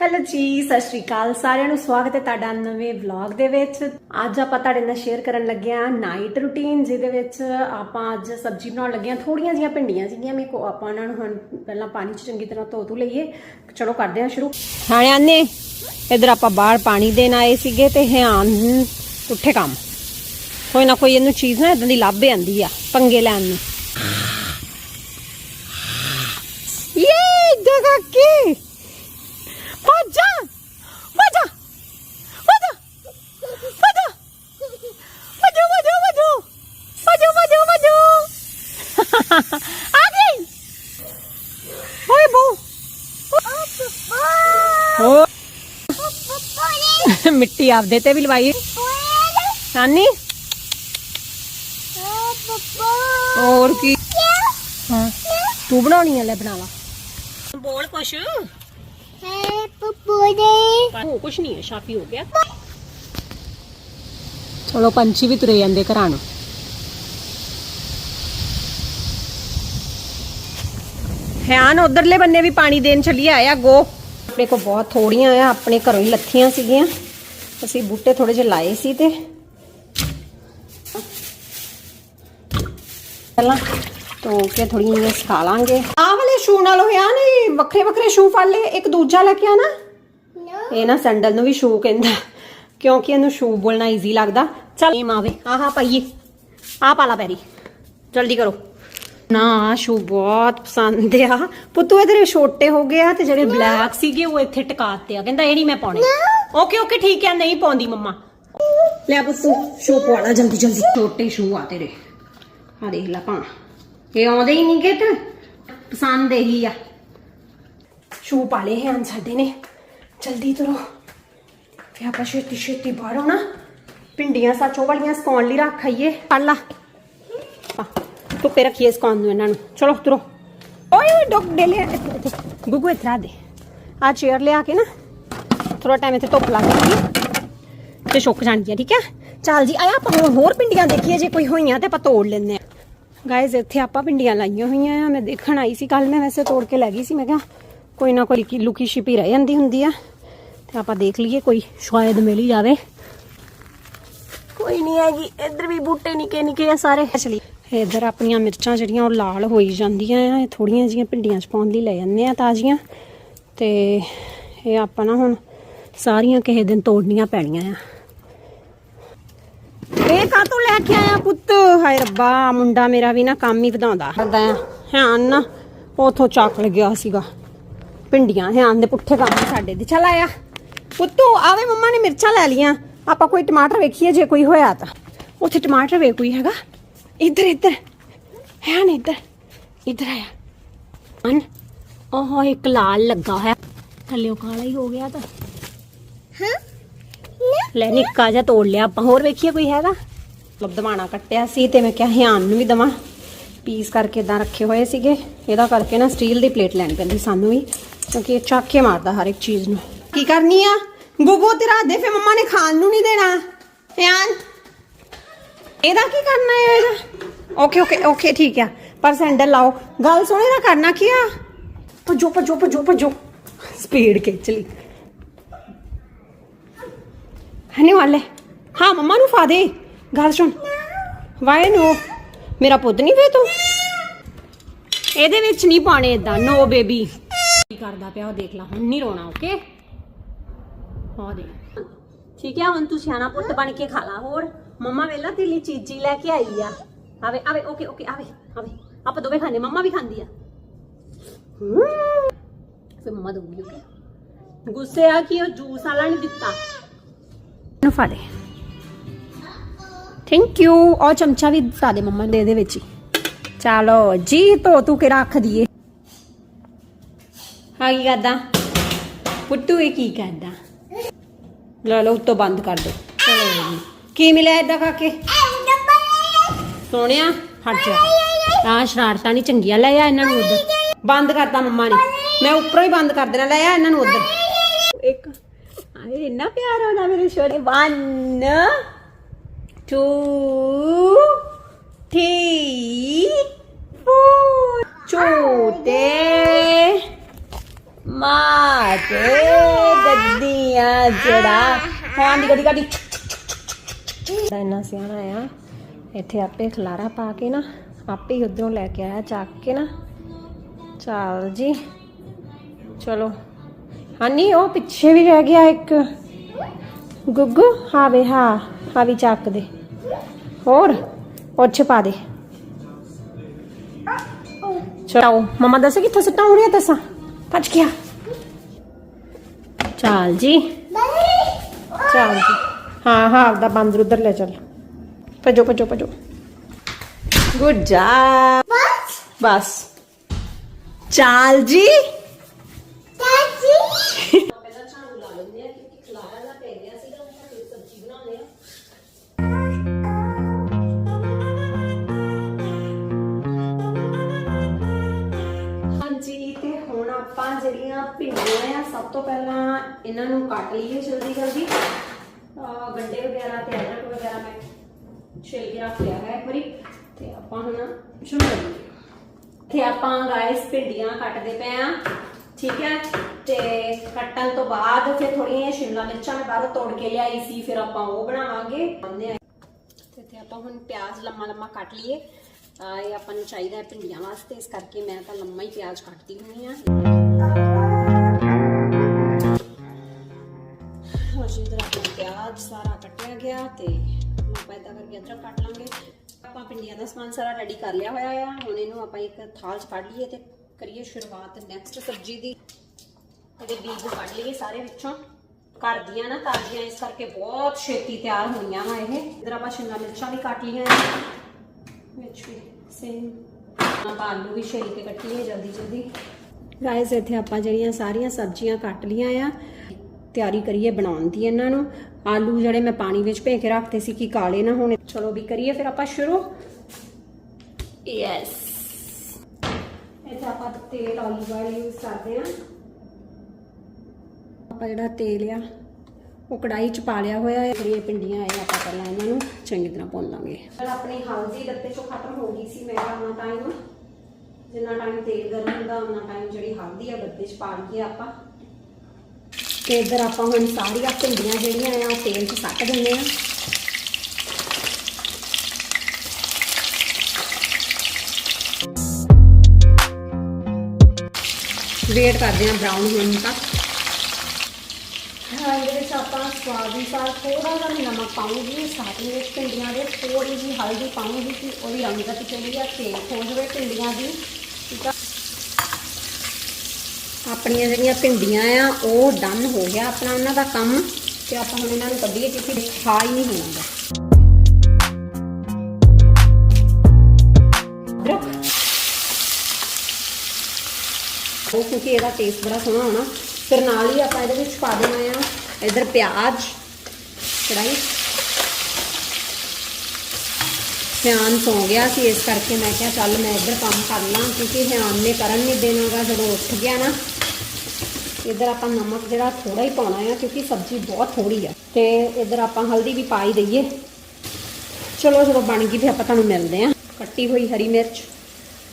Hello ਜੀ, ਸਤਿ ਸ਼੍ਰੀ ਅਕਾਲ। ਸਾਰਿਆਂ ਨੂੰ ਸਵਾਗਤ ਹੈ ਤੁਹਾਡਾ ਨਵੇਂ ਵਲੌਗ ਦੇ ਵਿੱਚ। ਅੱਜ ਆਪਾਂ ਤੁਹਾਡੇ ਨਾਲ ਸ਼ੇਅਰ ਕਰਨ ਲੱਗੇ ਆ ਨਾਈਟ ਰੂਟੀਨ ਜਿਹਦੇ ਵਿੱਚ ਆਪਾਂ ਅੱਜ ਸਬਜ਼ੀ ਬਣਾਉਣ ਲੱਗੇ ਆ ਥੋੜੀਆਂ ਜੀਆਂ ਭਿੰਡੀਆਂ ਸੀਗੀਆਂ, ਮੇਰੇ ਕੋ ਆਪਾਂ ਉਹਨਾਂ ਨੂੰ ਹੁਣ ਪਹਿਲਾਂ ਪਾਣੀ 'ਚ ਚੰਗੀ ਤਰ੍ਹਾਂ ਧੋ ਧੂ ਲਈਏ। ਚਲੋ ਕਰਦੇ ਆ ਸ਼ੁਰੂ। ਹਾਣਿਆਨੇ, ਇਧਰ ਆਪਾਂ ਬਾਹਰ ਪਾਣੀ ਦੇਣ ਆਏ ਸੀਗੇ ਤੇ ਹਿਆਨ ਉੱਠੇ ਕੰਮ। ਕੋਈ ਨਾ ਕੋਈ ਇਹਨੂੰ ਚੀਜ਼ ਨਾ ਇਦਾਂ ਦੀ ਲੱਭ ਆਂਦੀ ਆ, ਪੰਗੇ ਲੈਣ ਨੂੰ। ਯੇ ਜਗਾ ਕੀ ਆ ਗਈ ਓਏ ਮਿੱਟੀ ਆਪਦੇ ਤੇ ਵੀ ਲਵਾਈ। ਸਾਨੀ ਹੋਰ ਕੀ? ਤੂੰ ਬਣਾਉਣੀ ਆ ਲੈ ਬਣਾ ਲਾ ਬੋਲ ਕੁਛ। ਹੈ ਪਪੂੜੇ ਉਹ ਕੁਛ ਨਹੀਂ ਹੈ ਸ਼ਾਪੀ ਹੋ ਗਿਆ। ਚਲੋ ਪੰਛੀ ਵੀ ਤੁਰੇ ਜਾਂਦੇ ਘਰਾਂ ਨੂੰ। ਹੈਨ ਉਧਰਲੇ ਬੰਨੇ ਵੀ ਪਾਣੀ ਦੇਣ ਚੱਲੀ ਆਇਆ ਗੋ। ਆਪਣੇ ਕੋ ਬਹੁਤ ਥੋੜੀਆਂ ਆ, ਆਪਣੇ ਘਰੋਂ ਹੀ ਲੱਥੀਆਂ ਸੀਗੀਆਂ। ਅਸੀਂ ਬੂਟੇ ਥੋੜੇ ਜਿਹੇ ਲਾਏ ਸੀ ਤੇ। ਪਹਿਲਾਂ ਧੋ ਕੇ ਥੋੜੀਆਂ ਜਿਹੀਆਂ ਸੁਕਾ ਲਾਂਗੇ। ਆਹ ਵਾਲੇ ਸ਼ੂ ਨਾਲੋਂ ਆ ਨਹੀਂ ਵੱਖਰੇ ਵੱਖਰੇ ਸ਼ੂ ਫੜ ਲਏ, ਇੱਕ ਦੂਜਾ ਲੈ ਕੇ ਆਣਾ ਨੋ। ਇਹ ਨਾ ਸੈਂਡਲ ਨੂੰ ਵੀ ਸ਼ੂ ਕਹਿੰਦਾ, ਕਿਉਂਕਿ ਇਹਨੂੰ ਸ਼ੂ ਬੋਲਣਾ ਈਜ਼ੀ ਲੱਗਦਾ। ਚੱਲ, ਇਹ ਮਾਵੇ ਆਹਾ ਪਾਈਏ। ਆ ਪਾਲਾ ਪੈਰੀ। ਜਲਦੀ ਕਰੋ। ਨਾ ਸ਼ੂ ਬਹੁਤ ਪਸੰਦ ਆ। ਪੁੱਤੂ ਇਹਦੇ ਛੋਟੇ ਹੋ ਗਏ ਆ ਤੇ ਜਿਹੜੇ ਬਲੈਕ ਸੀਗੇ ਉਹ ਇੱਥੇ ਟਿਕਾਤੇ ਆ। ਕਹਿੰਦਾ ਇਹ ਨਹੀਂ ਮੈਂ ਪਾਉਣੇ। ਓਕੇ ਓਕੇ ਠੀਕ ਆ ਨਹੀਂ ਪਾਉਂਦੀ ਮੰਮਾ। ਲੈ ਪੁੱਤੂ ਸ਼ੂ ਪਵਾਣਾ ਜਲਦੀ ਜਲਦੀ। ਛੋਟੇ ਸ਼ੂ ਆ ਤੇਰੇ। ਆ ਦੇਖ ਲੈ ਪਾ ਇਹ ਆਉਂਦੇ ਹੀ ਨਹੀਂ ਕਿਤ। ਪਸੰਦ ਇਹੀ ਆ। ਸ਼ੂ ਪਾ ਲਏ ਹਨ ਸਾਡੇ ਨੇ। ਜਲਦੀ ਤੁਰੋ। ਫਿਰ ਆਪਾਂ ਛੇਤੀ ਛੇਤੀ ਬਾਹਰ ਆਉਣਾ ਪਿੰਡੀਆਂ ਸਾਚੋ ਵਾਲੀਆਂ ਸਕਾਉਣ ਲਈ ਰੱਖ ਆਈਏ। ਪੜ ਲਾ। ਧੁੱਪੇ ਰੱਖੀਏ ਸਕਾਉਣ ਨੂੰ ਇਹਨਾਂ ਨੂੰ ਚਲੋ ਤੁਰੋ ਓਏ ਓਏ ਡੋਕ ਦੇ ਗੁੱਗੂ ਇਤਰਾ ਦੇ ਆ ਚੇਅਰ ਲਿਆ ਕੇ ਨਾ ਥੋੜਾ ਟਾਈਮ ਇੱਥੇ ਧੁੱਪ ਲੱਗ ਜਾਏਗੀ ਤੇ ਸੁੱਕ ਜਾਣਗੀਆਂ ਠੀਕ ਹੈ ਚੱਲ ਜੀ ਆਇਆ ਆਪਾਂ ਹੋਰ ਪਿੰਡੀਆਂ ਦੇਖੀਏ ਜੇ ਕੋਈ ਹੋਈਆਂ ਤੇ ਆਪਾਂ ਤੋੜ ਲੈਂਦੇ ਆ ਗਾਇਜ਼ ਇੱਥੇ ਆਪਾਂ ਪਿੰਡੀਆਂ ਲਾਈਆਂ ਹੋਈਆਂ ਆ ਮੈਂ ਦੇਖਣ ਆਈ ਸੀ ਕੱਲ ਮੈਂ ਵੈਸੇ ਤੋੜ ਕੇ ਲੈ ਗਈ ਸੀ ਮੈਂ ਕਿਹਾ ਕੋਈ ਨਾ ਕੋਈ ਲੁਕੀ ਛਿਪੀ ਰਹਿ ਜਾਂਦੀ ਹੁੰਦੀ ਆ ਤੇ ਆਪਾਂ ਦੇਖ ਲਈਏ ਕੋਈ ਸ਼ਾਇਦ ਮਿਲ ਹੀ ਜਾਵੇ ਕੋਈ ਨਹੀਂ ਹੈਗੀ ਇੱਧਰ ਵੀ ਬੂਟੇ ਨਿੱਕੇ ਨਿੱਕੇ ਆ ਸਾਰੇ ਚਲੀ ਇਧਰ ਆਪਣੀਆਂ ਮਿਰਚਾਂ ਜਿਹੜੀਆਂ ਉਹ ਲਾਲ ਹੋਈ ਜਾਂਦੀਆਂ ਆ, ਇਹ ਥੋੜੀਆਂ ਜੀਆਂ ਭਿੰਡੀਆਂ ਚ ਪਾਉਣ ਲਈ ਲੈ ਜਾਂਦੇ ਆ ਤਾਜ਼ੀਆਂ। ਤੇ ਇਹ ਆਪਾਂ ਨਾ ਹੁਣ ਸਾਰੀਆਂ ਕਿਸੇ ਦਿਨ ਤੋੜਨੀਆਂ ਪੈਣੀਆਂ ਆ। ਇਹ ਕਾਤੋਂ ਲੈ ਕੇ ਆਇਆ ਪੁੱਤ? ਹਾਏ ਰੱਬਾ, ਮੁੰਡਾ ਮੇਰਾ ਵੀ ਨਾ ਕੰਮ ਹੀ ਵਧਾਉਂਦਾ। ਕਰਦਾ ਆ। ਹੈਨ ਨਾ ਉਥੋਂ ਚੱਕ ਲੱਗਿਆ ਸੀਗਾ। ਭਿੰਡੀਆਂ ਹੈਨ ਦੇ ਪੁੱਠੇ ਕੰਮ ਸਾਡੇ ਦੇ। ਚੱਲ ਆਇਆ। ਪੁੱਤੂ ਆਵੇ ਮੰਮਾ ਨੇ ਮਿਰਚਾਂ ਲੈ ਲੀਆਂ ਆਪਾਂ ਕੋਈ ਟਮਾਟਰ ਵੇਖੀਏ ਜੇ ਕੋਈ ਹੋਇਆ ਤਾਂ। ਉੱਥੇ ਟਮਾਟਰ ਵੇ ਕੋਈ ਹੈਗਾ। ਇੱਧਰ ਇੱਧਰ ਹੈ ਨਾ ਇੱਧਰ ਇੱਧਰ ਆਇਆ ਹਨ ਉਹ ਇੱਕ ਲਾਲ ਲੱਗਾ ਹੋਇਆ ਥੱਲੇ ਕਾਲਾ ਹੀ ਹੋ ਗਿਆ ਤਾਂ ਹਾਂ ਲੈ ਨਿੱਕਾ ਜਿਹਾ ਤੋੜ ਲਿਆ ਆਪਾਂ ਹੋਰ ਵੇਖੀਏ ਕੋਈ ਹੈਗਾ? ਮਤਲਬ ਦਵਾਣਾ ਕੱਟਿਆ ਸੀ ਤੇ ਮੈਂ ਕਿਹਾ ਹਿਆਨ ਨੂੰ ਵੀ ਦਵਾਂ। ਪੀਸ ਕਰਕੇ ਇਦਾਂ ਰੱਖੇ ਹੋਏ ਸੀਗੇ। ਇਹਦਾ ਕਰਕੇ ਨਾ ਸਟੀਲ ਦੀ ਪਲੇਟ ਲੈਣੀ ਪੈਂਦੀ ਸਾਨੂੰ ਵੀ ਕਿਉਂਕਿ ਇਹ ਚੱਕ ਮਾਰਦਾ ਹਰ ਇੱਕ ਚੀਜ਼ ਨੂੰ। ਕੀ ਕਰਨੀ ਆ? ਗੁੱਗੂ ਤੇਰਾ ਦੇ ਫੇ ਮੰਮਾ ਨੇ ਖਾਣ ਨੂੰ ਨਹੀਂ ਦੇਣਾ। ਹਿਆਨ ਇਹਦਾ ਕੀ ਕਰਨਾ ਹੈ ਇਹਦਾ? ਓਕੇ ਓਕੇ ਓਕੇ ਠੀਕ ਆ। ਪਰ ਸੈਂਡਲ ਲਾਓ। ਗੱਲ ਸੁਣ, ਇਹਦਾ ਕਰਨਾ ਕੀ ਆ? ਭੱਜੋ ਭੱਜੋ ਭੱਜੋ ਭੱਜੋ। ਸਪੀਡ ਖਿੱਚ ਲਈ। ਹਨੀ ਵਾਲੇ। ਹਾਂ, ਮੰਮਾ ਨੂੰ ਫਾ ਦੇ। ਗੱਲ ਸੁਣ। Why no. ਮੇਰਾ ਪੁੱਤ ਨਹੀਂ ਵੇ ਤੂੰ? ਇਹਦੇ ਵਿੱਚ ਨਹੀਂ ਪਾਣੇ ਇਦਾਂ ਨੋ ਬੇਬੀ ਕੀ ਕਰਦਾ ਪਿਆ, ਉਹ ਦੇਖ ਲਾ। ਹੁਣ ਨਹੀਂ ਰੋਣਾ ਓਕੇ ਹਾਂ ਦੇ ਠੀਕ ਹੈ ਹੁਣ ਤੂੰ ਸਿਆਣਾ ਪੁੱਤ ਬਣ ਕੇ ਖਾ ਲਾ, ਹੋਰ। ਮੰਮਾ ਵੇਲਾ ਤੇਰੇ ਲਈ ਚੀਜ਼ੀ ਲੈ ਕੇ ਆਈ ਆ। ਆਵੇ ਆਵੇ ਓਕੇ ਓਕੇ ਆਵੇ ਆਵੇ। ਆਪਾਂ ਦੋਵੇਂ ਖਾਂਦੇ, ਮੰਮਾ ਵੀ ਖਾਂਦੀ ਆ। ਹਮ। ਫਿਰ ਮੰਮਾ ਦਊਗੀ ਓਕੇ ਗੁੱਸੇ ਆ ਕਿ ਉਹ ਜੂਸ ਵਾਲਾ ਨਹੀਂ ਦਿੱਤਾ। ਨੂੰ ਫਾ ਥੈਂਕ ਯੂ ਔਰ ਚਮਚਾ ਵੀ ਫਾ ਦੇ ਮੰਮਾ ਦੇ ਦੇ ਵਿੱਚ ਚਲੋ ਜੀ, ਧੋ ਤੂੰ ਕੇ ਰੱਖ ਦਈਏ। ਹਾਂ ਕੀ ਕਰਦਾ? ਪੁੱਟੂ ਇਹ ਕੀ ਕਰਦਾ? ਲੈ ਲਓ, ਉੱਤੋਂ ਬੰਦ ਕਰ ਦੋ। ਚਲੋ। ਕੀ ਮਿਲਿਆ ਏਦਾਂ ਕਾਕੇ ਸੋਹਣਿਆ ਹਟ ਜਾ। ਆ ਸ਼ਰਾਰਤਾਂ ਨਹੀਂ ਚੰਗੀਆਂ ਲੈ ਆ ਇਹਨਾਂ ਨੂੰ ਉਧਰ। ਬੰਦ ਕਰਤਾ ਮੰਮਾ ਨੇ। ਮੈਂ ਉੱਪਰੋਂ ਹੀ ਬੰਦ ਕਰ ਦੇਣਾ ਲੈ ਆ ਇਹਨਾਂ ਨੂੰ ਉਧਰ। ਇੱਕ ਆਏ ਇੰਨਾ ਪਿਆਰ ਆਉਂਦਾ ਮੇਰੇ ਛੋਟੇ 1 2 3 4 ਝੂਟੇ ਮਾਜ ਗੱਡੀਆਂ ਜੜਾ ਹਾਂ। ਦੀ ਗੱਡੀ ਗੱਡੀ ਦਾ ਇੰਨਾ ਸਿਆਣਾ ਆ। ਇੱਥੇ ਆਪੇ ਖਲਾਰਾ ਪਾ ਕੇ ਨਾ, ਆਪੇ ਹੀ ਉਧਰੋਂ ਲੈ ਕੇ ਆਇਆ, ਚੱਕ ਕੇ ਨਾ। ਚੱਲ ਜੀ, ਚਲੋ। ਹਾਨੀ, ਉਹ ਪਿੱਛੇ ਵੀ ਰਹਿ ਗਿਆ ਇੱਕ। ਗੁੱਗੂ ਹਾਂ ਵੇ ਹਾਂ ਹਾਂ ਵੀ ਚੱਕ ਦੇ। ਹੋਰ ਉਹ ਪਾ ਦੇ। ਚਲੋ ਮਮਾ ਦੱਸੇ ਕਿੱਥੇ ਸੱਟਾਂ ਉੜੀਆਂ ਦੱਸਾਂ ਭੱਜ ਗਿਆ। ਚਾਲ ਜੀ। ਚੱਲ ਜੀ। ਹਾਂ ਹਾਂ ਆਪਦਾ ਬਾਂਦਰ ਉਧਰ ਲੈ ਚੱਲ। ਭਜੋ ਭਜੋ ਭਜੋ। ਗੁੱਡ ਜਾ ਬਸ। ਚਾਲ ਜੀ। ਦਾ ਆਪਾਂ ਜਿਹੜੀਆਂ ਭਿੰਡੀਆਂ ਆ ਸਭ ਤੋਂ ਪਹਿਲਾਂ ਇਹਨਾਂ ਨੂੰ ਕੱਟ ਲਈਏ ਜਲਦੀ ਜਲਦੀ ਗੰਡੇ ਵਗੈਰਾ ਤੇ ਅਦਰਕ ਵਗੈਰਾ ਮੈਂ ਛਿਲ ਕੇ ਰੱਖ ਲਿਆ ਹੈ ਇੱਕ ਵਾਰੀ। ਤੇ ਆਪਾਂ ਹੁਣ ਸ਼ੁਰੂ ਕਰੀਏ। ਤੇ ਆਪਾਂ ਗਾਇਸ ਭਿੰਡੀਆਂ ਕੱਟਦੇ ਪਏ ਆ ਠੀਕ ਹੈ? ਤੇ ਕੱਟਣ ਤੋਂ ਬਾਅਦ ਫਿਰ ਥੋੜੀਆਂ ਸ਼ਿਮਲਾ ਮਿਰਚਾਂ ਮੈਂ ਬਾਹਰੋਂ ਤੋੜ ਕੇ ਲਿਆਈ ਸੀ, ਫਿਰ ਆਪਾਂ ਉਹ ਬਣਾਵਾਂਗੇ। ਬਣਾਉਂਦੇ ਆ ਤੇ ਇੱਥੇ ਆਪਾਂ ਹੁਣ ਪਿਆਜ਼ ਲੰਮਾ ਲੰਮਾ ਕੱਟ ਲਈਏ। ਇਹ ਆਪਾਂ ਨੂੰ ਚਾਹੀਦਾ ਹੈ ਭਿੰਡੀਆਂ ਵਾਸਤੇ, ਇਸ ਕਰਕੇ ਮੈਂ ਤਾਂ ਲੰਮਾ ਹੀ ਪਿਆਜ਼ ਕੱਟਦੀ ਹੁੰਦੀ ਆ ਹੋ ਇਧਰ ਆਪਣਾ ਪਿਆਜ਼ ਸਾਰਾ ਕੱਟਿਆ ਗਿਆ ਤੇ ਹੁਣ ਆਪਾਂ ਇਦਾਂ ਕਰਕੇ ਅਦਰਕ ਕੱਟ ਲਾਂਗੇ। ਆਪਾਂ ਭਿੰਡੀਆਂ ਦਾ ਸਮਾਨ ਸਾਰਾ ਰੈਡੀ ਕਰ ਲਿਆ ਹੋਇਆ ਆ। ਹੁਣ ਇਹਨੂੰ ਆਪਾਂ ਇੱਕ ਥਾਲ 'ਚ ਕੱਢ ਲਈਏ ਤੇ ਕਰੀਏ ਸ਼ੁਰੂਆਤ ਨੈਕਸਟ ਸਬਜ਼ੀ ਦੀ। ਇਹਦੇ ਬੀਜ ਕੱਢ ਲਈਏ ਸਾਰੇ ਵਿੱਚੋਂ। ਘਰ ਨਾ ਤਾਜ਼ੀਆਂ, ਇਸ ਕਰਕੇ ਬਹੁਤ ਛੇਤੀ ਤਿਆਰ ਹੋਈਆਂ ਵਾ ਇਹ। ਇਧਰ ਆਪਾਂ ਸ਼ਿਮਲਾ ਮਿਰਚਾਂ ਵੀ ਕੱਟ ਲਈਆਂ ਆ। ਵਿੱਚ ਵੀ ਸੇਮ ਆਪਾਂ ਆਲੂ ਵੀ ਛਿੱਲ ਕੇ ਕੱਟ ਲਈਏ ਜਲਦੀ ਜਲਦੀ ਗਾਇਸ ਇੱਥੇ ਆਪਾਂ ਜਿਹੜੀਆਂ ਸਾਰੀਆਂ ਸਬਜ਼ੀਆਂ ਕੱਟ ਲੀਆਂ ਆ। ਤਿਆਰੀ ਕਰੀਏ ਬਣਾਉਣ ਦੀ ਇਹਨਾਂ ਨੂੰ। ਆਲੂ ਜਿਹੜੇ ਮੈਂ ਪਾਣੀ ਵਿੱਚ ਭੇ ਕੇ ਰੱਖਤੇ ਸੀ ਕਿ ਕਾਲੇ ਨਾ ਹੋਣ। ਚਲੋ ਵੀ ਕਰੀਏ ਫਿਰ ਆਪਾਂ ਸ਼ੁਰੂ। ਯੈਸ ਇੱਥੇ ਆਪਾਂ ਤੇਲ ਆਲਿਵ ਆਇਲ ਯੂਜ਼ ਕਰਦੇ ਆ ਆਪਾਂ ਜਿਹੜਾ ਤੇਲ ਆ, ਉਹ ਕੜਾਈ ਚ ਪਾ ਲਿਆ ਹੋਇਆ ਹੈ। ਜਿਹੜੀਆਂ ਪਿੰਡੀਆਂ ਆ ਆਪਾਂ ਪਹਿਲਾਂ ਇਹਨਾਂ ਨੂੰ ਚੰਗੀ ਤਰ੍ਹਾਂ ਭੁੰਨ ਲਾਂਗੇ। ਪਰ ਆਪਣੀ ਹਲਦੀ ਡੱਬੇ ਚੋਂ ਖਤਮ ਹੋ ਗਈ ਸੀ ਮੇਰਾ ਉਹਨਾਂ ਟਾਈਮ ਜਿੰਨਾ ਟਾਈਮ ਤੇਲ ਗਰਮ ਹੁੰਦਾ ਉਹਨਾਂ ਟਾਈਮ ਜਿਹੜੀ ਹਲਦੀ ਆ ਡੱਬੇ ਚ ਪਾ ਲਈਏ ਆਪਾਂ। ਤੇ ਇੱਧਰ ਆਪਾਂ ਹੁਣ ਸਾਰੀਆਂ ਭਿੰਡੀਆਂ ਜਿਹੜੀਆਂ ਆ, ਉਹ ਤੇਲ 'ਚ ਸੱਟ ਦਿੰਦੇ ਆ। ਵੇਟ ਕਰਦੇ ਆ ਬ੍ਰਾਊਨ ਹੋਣ ਤੱਕ। ਹਾਂ, ਇਹਦੇ ਵਿੱਚ ਆਪਾਂ ਸਵਾਦ ਅਨੁਸਾਰ ਥੋੜਾ ਜਿਹਾ ਨਮਕ ਪਾਉਂਗੀ ਸਟਾਰਟਿੰਗ ਵਿੱਚ ਭਿੰਡੀਆਂ ਦੇ ਥੋੜੀ ਜਿਹੀ ਹਲਦੀ ਪਾਉਂਗੀ ਕਿ ਉਹਦੀ ਰੰਗਤ ਚਲੀ ਆ ਚੇਂਜ ਹੋ ਜਾਵੇ ਭਿੰਡੀਆਂ ਦੀ। ਆਪਣੀਆਂ ਜਿਹੜੀਆਂ ਭਿੰਡੀਆਂ ਆ, ਉਹ ਡਨ ਹੋ ਗਿਆ ਆਪਣਾ ਉਹਨਾਂ ਦਾ ਕੰਮ ਤੇ ਆਪਾਂ ਹੁਣ ਇਹਨਾਂ ਨੂੰ ਕੱਢੀਏ ਕਿਉਂਕਿ ਖਾ ਹੀ ਨਹੀਂ ਹੋਣਾ ਉਹ ਕਿਉਂਕਿ ਇਹਦਾ ਟੇਸਟ ਬੜਾ ਸੋਹਣਾ ਹੋਣਾ। ਫਿਰ ਨਾਲ ਹੀ ਆਪਾਂ ਇਹਦੇ ਵਿੱਚ ਪਾ ਦੇਣਾ ਆ ਇਧਰ ਪਿਆਜ਼ ਕੜਾਈ ਹਿਆਨ ਸੌ ਗਿਆ ਸੀ ਇਸ ਕਰਕੇ ਮੈਂ ਕਿਹਾ ਚੱਲ ਮੈਂ ਇੱਧਰ ਕੰਮ ਕਰ ਲਾਂ ਕਿਉਂਕਿ ਹਿਆਨ ਨੇ ਕਰਨ ਨਹੀਂ ਦੇਣਾਗਾ ਜਦੋਂ ਉੱਠ ਗਿਆ ਨਾ। ਇੱਧਰ ਆਪਾਂ ਨਮਕ ਜਿਹੜਾ ਥੋੜਾ ਹੀ ਪਾਉਣਾ ਆ, ਕਿਉਂਕਿ ਸਬਜ਼ੀ ਬਹੁਤ ਥੋੜੀ ਆ। ਤੇ ਇੱਧਰ ਆਪਾਂ ਹਲਦੀ ਵੀ ਪਾ ਹੀ ਦਈਏ। ਚਲੋ, ਜਦੋਂ ਬਣ ਗਈ ਫਿਰ ਆਪਾਂ ਤੁਹਾਨੂੰ ਮਿਲਦੇ ਆ। ਕੱਟੀ ਹੋਈ ਹਰੀ ਮਿਰਚ,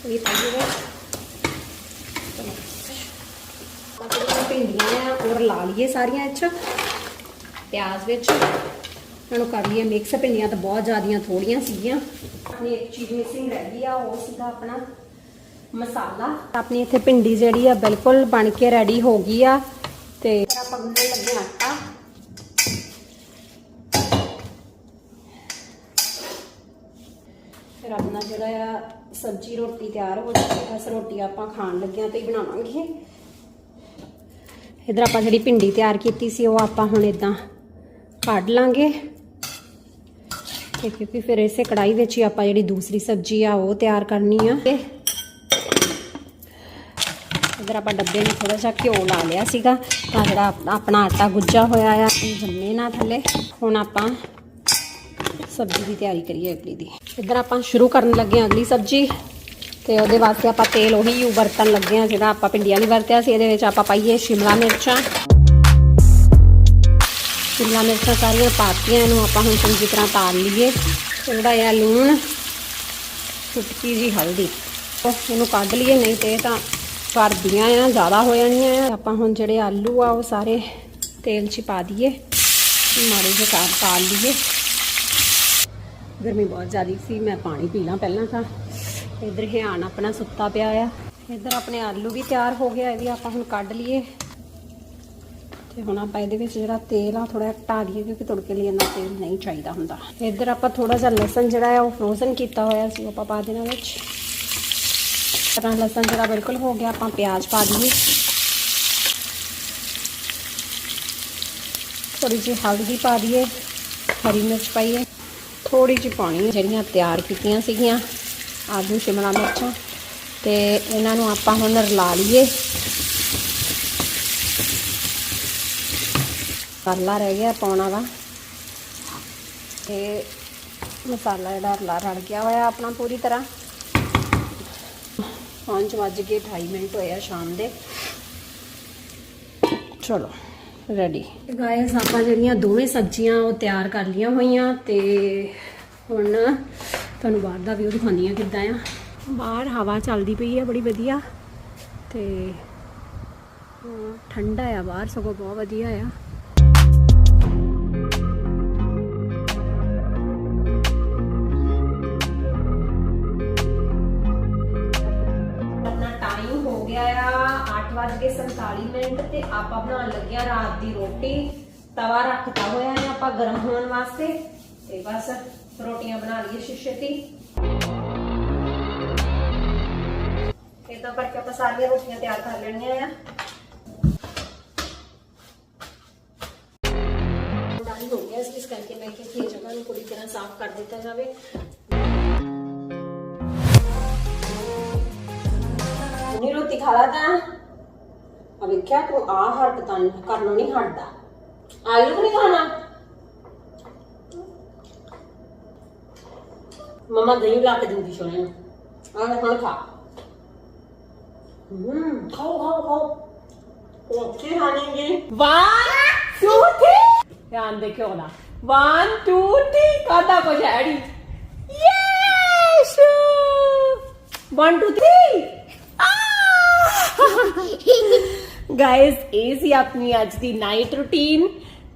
ਉਹ ਪਾਈਏ ਵਿੱਚ ਭਿੰਡੀਆਂ ਔਰ ਲਾ ਲਈਏ ਸਾਰੀਆਂ ਇੱਥੇ ਪਿਆਜ਼ ਵਿੱਚ। ਇਹਨਾਂ ਨੂੰ ਕਰ ਲਈਏ ਮਿਕਸ ਭਿੰਡੀਆਂ ਤਾਂ ਬਹੁਤ ਜ਼ਿਆਦੀਆਂ ਥੋੜੀਆਂ ਸੀਗੀਆਂ। ਆਪਣੀ ਇੱਕ ਚੀਜ਼ ਮਿਸਿੰਗ ਰਹਿ ਗਈ ਆ, ਉਹ ਸੀਗਾ ਆਪਣਾ ਮਸਾਲਾ। ਆਪਣੀ ਇੱਥੇ ਭਿੰਡੀ ਜਿਹੜੀ ਆ ਬਿਲਕੁਲ ਬਣ ਕੇ ਰੈਡੀ ਹੋ ਗਈ ਆ ਤੇ ਫਿਰ ਆਪਾਂ ਗੁੰਨਣ ਲੱਗੇ ਹਾਂ ਆਟਾ। ਫਿਰ ਆਪਣਾ ਜਿਹੜਾ ਆ ਸਬਜੀ ਰੋਟੀ ਤਿਆਰ ਹੋ ਚੁੱਕੀ ਹੈ ਰੋਟੀ ਆਪਾਂ ਖਾਣ ਲੱਗਿਆਂ ਤੇ ਹੀ ਬਣਾਵਾਂਗੇ। ਇਧਰ ਆਪਾਂ ਜਿਹੜੀ ਭਿੰਡੀ ਤਿਆਰ ਕੀਤੀ ਸੀ ਉਹ ਆਪਾਂ ਹੁਣ ਇਦਾਂ ਕੱਢ ਲਾਂਗੇ। ਤੇ ਕਿਉਂਕਿ ਫਿਰ ਇਸੇ ਕੜਾਈ ਵਿੱਚ ਹੀ ਆਪਾਂ ਜਿਹੜੀ ਦੂਸਰੀ ਸਬਜ਼ੀ ਆ ਉਹ ਤਿਆਰ ਕਰਨੀ ਆ। ਤੇ ਇੱਧਰ ਆਪਾਂ ਡੱਬੇ ਨੂੰ ਥੋੜਾ ਜਿਹਾ ਘਿਓ ਲਾ ਲਿਆ ਸੀਗਾ। ਤਾਂ ਜਿਹੜਾ ਆਪਣਾ ਆਟਾ ਗੁੱਜਾ ਹੋਇਆ ਆ ਜੰਮੇ ਨਾ ਥੱਲੇ। ਹੁਣ ਆਪਾਂ ਸਬਜ਼ੀ ਦੀ ਤਿਆਰੀ ਕਰੀਏ ਅਗਲੀ ਦੀ। ਇੱਧਰ ਆਪਾਂ ਸ਼ੁਰੂ ਕਰਨ ਲੱਗੇ ਹਾਂ ਅਗਲੀ ਸਬਜ਼ੀ। ਤੇ ਉਹਦੇ ਵਾਸਤੇ ਆਪਾਂ ਤੇਲ ਉਹੀ ਯੂ ਵਰਤਣ ਲੱਗੇ ਹਾਂ, ਜਿਹੜਾ ਆਪਾਂ ਭਿੰਡੀਆਂ ਲਈ ਵਰਤਿਆ ਸੀ। ਇਹਦੇ ਵਿੱਚ ਆਪਾਂ ਪਾਈਏ ਸ਼ਿਮਲਾ ਮਿਰਚਾਂ। ਸ਼ਿਮਲਾ ਮਿਰਚਾਂ ਸਾਰੀਆਂ ਪਾਤੀਆਂ, ਇਹਨੂੰ ਆਪਾਂ ਹੁਣ ਚੰਗੀ ਤਰ੍ਹਾਂ ਤਾਲ ਲਈਏ। ਥੋੜਾ ਜਿਹਾ ਲੂਣ ਚੁਟਕੀ ਜੀ ਹਲਦੀ। ਇਹਨੂੰ ਕੱਢ ਲਈਏ, ਨਹੀਂ ਤੇ ਤਾਂ ਕਰਦੀਆਂ ਆ, ਜ਼ਿਆਦਾ ਹੋ ਜਾਣੀਆਂ ਆ। ਆਪਾਂ ਹੁਣ ਜਿਹੜੇ ਆਲੂ ਆ, ਉਹ ਸਾਰੇ ਤੇਲ 'ਚ ਪਾ ਦਈਏ। ਮਾੜੇ ਜਿਹੇ ਕਰ ਪਾ ਲਈਏ। ਗਰਮੀ ਬਹੁਤ ਜ਼ਿਆਦਾ ਸੀ, ਮੈਂ ਪਾਣੀ ਪੀ ਲਾਂ ਪਹਿਲਾਂ ਤਾਂ। ਇਧਰ ਹਿਆਨ ਆਪਣਾ ਸੁੱਤਾ ਪਿਆ ਆ। ਇਧਰ ਆਪਣੇ ਆਲੂ ਵੀ ਤਿਆਰ ਹੋ ਗਿਆ ਇਹ ਵੀ ਆਪਾਂ ਹੁਣ ਕੱਢ ਲਈਏ। ਤੇ ਹੁਣ ਆਪਾਂ ਇਹਦੇ ਵਿੱਚ ਜਿਹੜਾ ਤੇਲ ਆ ਥੋੜਾ ਘਟਾ ਦਈਏ ਕਿਉਂਕਿ ਤੜਕੇ ਲਈ ਇੰਨਾ ਤੇਲ ਨਹੀਂ ਚਾਹੀਦਾ ਹੁੰਦਾ। ਇਧਰ ਆਪਾਂ ਥੋੜਾ ਜਿਹਾ ਲਸਣ ਜਿਹੜਾ ਆ, ਉਹ ਫਰੋਜ਼ਨ ਕੀਤਾ ਹੋਇਆ ਸੀ ਆਪਾਂ ਪਾ ਦੇਣਾ ਵਿੱਚ। ਤਰ੍ਹਾਂ ਲਸਣ ਜਿਹੜਾ ਬਿਲਕੁਲ ਹੋ ਗਿਆ, ਆਪਾਂ ਪਿਆਜ਼ ਪਾ ਦਈਏ। ਥੋੜੀ ਜਿਹੀ ਹਲਦੀ ਪਾ ਦਈਏ, ਹਰੀ ਮਿਰਚ ਪਾਈਏ। ਥੋੜੀ ਜਿਹੀ ਪਾਣੀ ਜਿਹੜੀਆਂ ਤਿਆਰ ਕੀਤੀਆਂ ਸੀਗੀਆਂ, ਆਲੂ, ਸ਼ਿਮਲਾ ਮਿਰਚਾਂ ਤੇ ਇਹਨਾਂ ਨੂੰ ਆਪਾਂ ਹੁਣ ਰਲਾ ਲਈਏ। ਮਸਾਲਾ ਰਹਿ ਗਿਆ ਪਾਉਣਾ ਦਾ ਤੇ ਮਸਾਲਾ ਜਿਹੜਾ ਰਲਾ ਰਲ ਗਿਆ ਹੋਇਆ ਆਪਣਾ ਪੂਰੀ ਤਰ੍ਹਾਂ। 5 ਵੱਜ ਕੇ 28 ਮਿੰਟ ਹੋਏ ਆ ਸ਼ਾਮ ਦੇ। ਚਲੋ ਰੈਡੀ ਗਾਇਸ, ਆਪਾਂ ਜਿਹੜੀਆਂ ਦੋਵੇਂ ਸਬਜ਼ੀਆਂ ਉਹ ਤਿਆਰ ਕਰ ਲੀਆਂ ਹੋਈਆਂ ਤੇ ਹੁਣ ਤੁਹਾਨੂੰ ਬਾਹਰ ਦਾ ਵਿਊ ਦਿਖਾਉਂਦੀ ਆ ਕਿੱਦਾਂ ਆ। ਬਾਹਰ ਹਵਾ ਚੱਲਦੀ ਪਈ ਆ, ਬੜੀ ਵਧੀਆ। ਤੇ ਠੰਡਾ ਆ ਬਾਹਰ, ਸਗੋਂ ਬਹੁਤ ਵਧੀਆ ਆ। 8:47 ਮਿੰਟ ਤੇ ਆਪਾਂ ਬਣਾਉਣ ਲੱਗਿਆ ਰਾਤ ਦੀ ਰੋਟੀ ਤਵਾ ਰੱਖਤਾ ਹੋਇਆ ਹੈ ਆਪਾਂ ਗਰਮ ਹੋਣ ਵਾਸਤੇ ਤੇ ਬਸ ਰੋਟੀਆਂ ਬਣਾ ਲਈਏ ਛੇਤੀ ਇਦਾਂ ਕਰਕੇ ਆਪਾਂ ਸਾਰੀਆਂ ਰੋਟੀਆਂ ਤਿਆਰ ਕਰ ਲੈਣੀਆਂ ਆ ਡਾਲੀ ਹੋ ਗਿਆ ਇਸ ਕਰਕੇ ਮੈਂ ਕਿਹਾ ਕਿ ਜਗ੍ਹਾ ਨੂੰ ਪੂਰੀ ਤਰ੍ਹਾਂ ਸਾਫ਼ ਕਰ ਦਿੱਤਾ ਜਾਵੇ ਰੋਟੀ ਖਾ ਲਾ ਤਾਂ ਆ ਵੇਖਿਆ ਤੂੰ ਆ ਹਟ ਤਾਂ ਕਰਨੋਂ ਨਹੀਂ ਹਟਦਾ ਆਲੂ ਨਹੀਂ ਖਾਣਾ ਮਮਾ ਦਹੀਂ ਲਾ ਕੇ ਦਿੰਦੀ ਸੋਨੇ ਨੂੰ ਆ ਲੈ ਹੁਣ ਖਾ ਹੂੰ ਖਾਓ ਖਾਓ ਖਾਓ ਰੋਟੀ ਖਾਣੀਗੀ 1 2 3 ਧਿਆਨ ਦੇਖਿਓ ਨਾ 1 2 3 ਕਾਦਾ ਕੋ ਜੈੜੀ ਯੈਸ 1 2 3 ਗਾਇਸ ਇਹ ਸੀ ਆਪਣੀ ਅੱਜ ਦੀ ਨਾਈਟ ਰੁਟੀਨ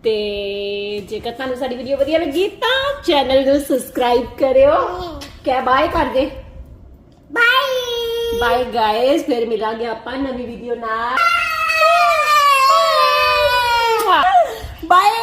ਤੇ ਜੇਕਰ ਤੁਹਾਨੂੰ ਸਾਡੀ ਵੀਡੀਓ ਵਧੀਆ ਲੱਗੀ ਤਾਂ ਚੈਨਲ ਨੂੰ ਸਬਸਕ੍ਰਾਈਬ ਕਰਿਓ। ਕਹਿ ਬਾਏ ਕਰ ਦੇ। ਬਾਈ ਬਾਏ ਗਾਇਸ ਫਿਰ ਮਿਲਾਂਗੇ ਆਪਾਂ ਨਵੀਂ ਵੀਡੀਓ ਨਾਲ। ਬਾਏ